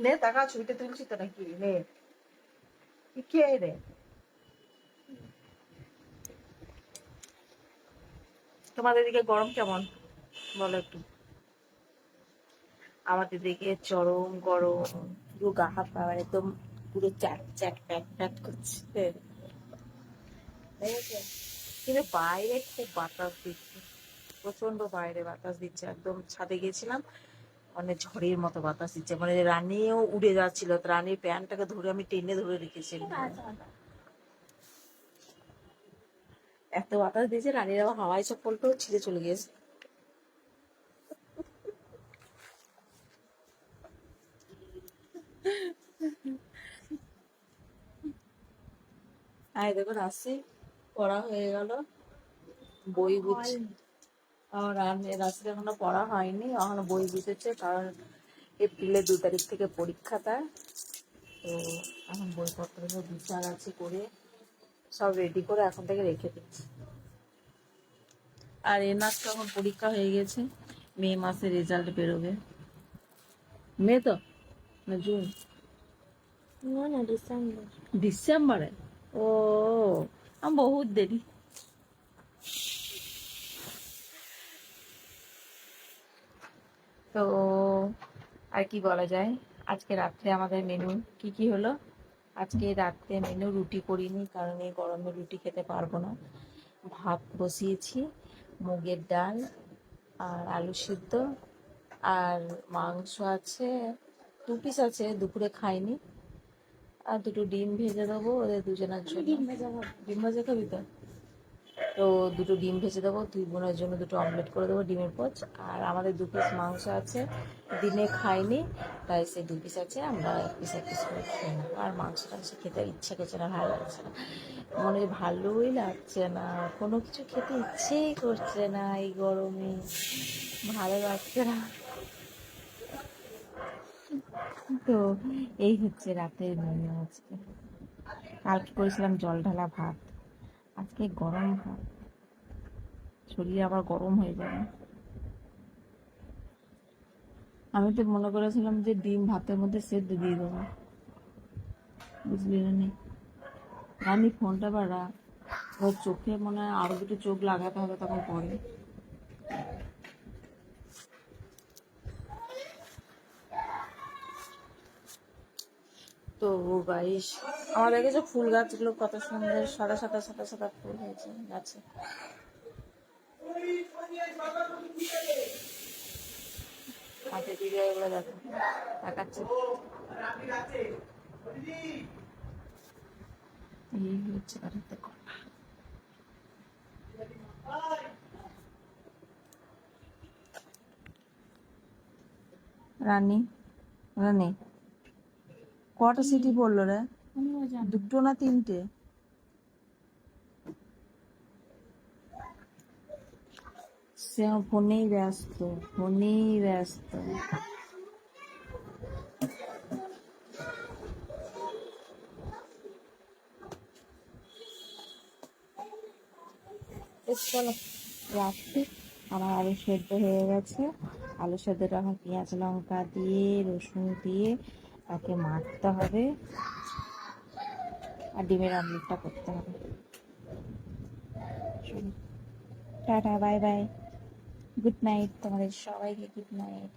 নে টাকা ছবিটা তুলছি তো নাকি নে কি কে রে তোমাদের দিকে গরম কেমন বলো একটু আমাদের দিকে চরম গরম পুরো গা হাত পা মানে একদম পুরো চ্যাট চ্যাট প্যাট প্যাট করছে? কিন্তু বাইরে খুব বাতাস দিচ্ছে প্রচণ্ড বাইরে বাতাস দিচ্ছে একদম ছাদে গেছিলাম মানে ঝড়ের মতো বাতাস দিচ্ছে। মানে রানীও উড়ে যাচ্ছিল রানীর প্যান্টটাকে ধরে আমি টেনে ধরে রেখেছিলাম। এত বাতাস দিয়েছে, রানীর আবার হাওয়াই চপ্পলটাও ছিঁড়ে চলে গিয়েছে। আয় দেখুন আসছি পড়া হয়ে গেল, বই বুঝছি। আমার রাশির এখনও পড়া হয়নি এখনও বই বুঝেছে কারণ এপ্রিলের দু তারিখ থেকে পরীক্ষা তার। তো এখন বইপত্র সব বিচার আছে করে সব রেডি করে এখন থেকে রেখে দিচ্ছি। আর এনার তো এখন পরীক্ষা হয়ে গেছে মে মাসে রেজাল্ট বেরোবে। মে তো? না জুন? না না ডিসেম্বর। ডিসেম্বরে? ও আমি বহুত দেরি। তো আর কি বলা যায়? আজকে রাত্রে আমাদের মেনু কি কি হলো? আজকে রাত্রে মেনু রুটি করিনি কারণ এই গরমে রুটি খেতে পারব না। ভাত বসিয়েছি মুগের ডাল আর আলু সিদ্ধ আর মাংস আছে দু পিস আছে দুপুরে খাইনি। আর দুটো ডিম ভেজে দেবো ওদের দুজনের জন্য। ডিম ভাজা ডিম ভাজা খাবি তো? তো দুটো ডিম ভেজে দেবো, দুই বোনের জন্য দুটো অমলেট করে দেবো ডিমের পোচ। আর আমাদের দু পিস মাংস আছে, দিনে খাইনি, তাই সে দু পিস আছে, আমরা এক পিস এক পিস করে খেয়ে নেব। আর মাংস টাংস খেতে ইচ্ছে করছে না, ভালো লাগছে না। মনে ভালোই লাগছে না, কোনো কিছু খেতে ইচ্ছেই করছে না এই গরমে। ভালো লাগছে না। তো এই হচ্ছে রাতের মেনু আজকে। কালকে করেছিলাম? জল ঢালা ভাত। আজকে গরম ভাত শরীর আবার গরম হয়ে যাবে। আমি তো মনে করেছিলাম যে ডিম ভাতের মধ্যে সেদ্ধ দিয়ে দেবো। বুঝলি আমি ফোনটা বাড়া ওর চোখে মনে হয় আরও দুটো চোখ লাগাতে হবে তখন পরে। তো গাইস আমার দেখেছ ফুল গাছগুলো কত সুন্দর, সাদা সাদা সাদা সাদা ফুল হয়েছে গাছে। হাতে এগুলো দেখো, দেখাচ্ছে। এই হচ্ছে রানী রানী। কটা সিটি পড়ল রে? দুটো না তিনটে? সে ফোনেই ব্যস্ত ফোনেই ব্যস্ত। রাখছি। আমার আলু সেদ্ধ হয়ে গেছে। আলু সেদ্ধটা এখন পেঁয়াজ, লঙ্কা দিয়ে, রসুন দিয়ে তাকে মারতে হবে আর ডিমের আমলেটটা করতে হবে। Tata, bye bye. Good night তোমাদের সবাইকে গুড নাইট